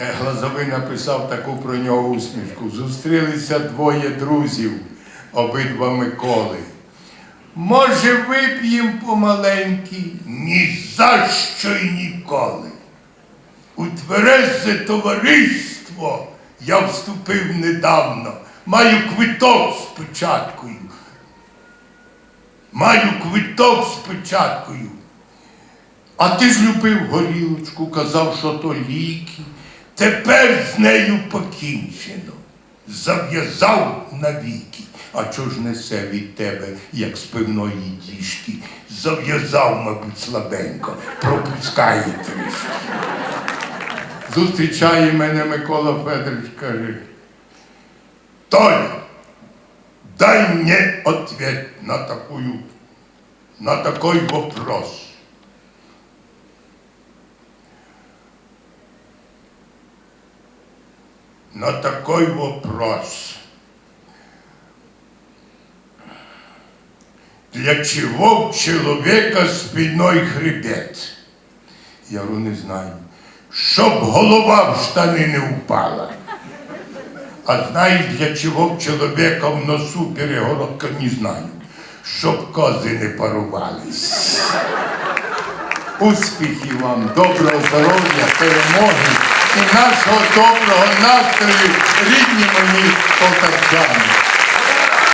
Глазовий написав таку про нього усмішку. Зустрілися двоє друзів, обидва Миколи. Може, вип'єм помаленькі? Ні за що й ніколи. У тверезе товариство я вступив недавно. Маю квиток з печаткою. Маю квиток з печаткою. А ти ж любив горілочку, казав, що то ліки. Тепер з нею покінчено. Зав'язав навіки. А чого ж несе від тебе, як з пивної діжки? Зав'язав, мабуть, слабенько, пропускає трішки. Зустрічає мене Микола Федорович, каже. Толя, дай мне ответ на такую, на такой вопрос. На такой вопрос. Для чего у человека спиной хребет? Я говорю, не знаю. Щоб голова в штани не упала. А знаєш, для чого в чоловіка в носу перегородка не знаю. Щоб кози не парувались. Успіхів вам, доброго здоров'я, перемоги і нашого доброго настрою, рідні мої полтавчани.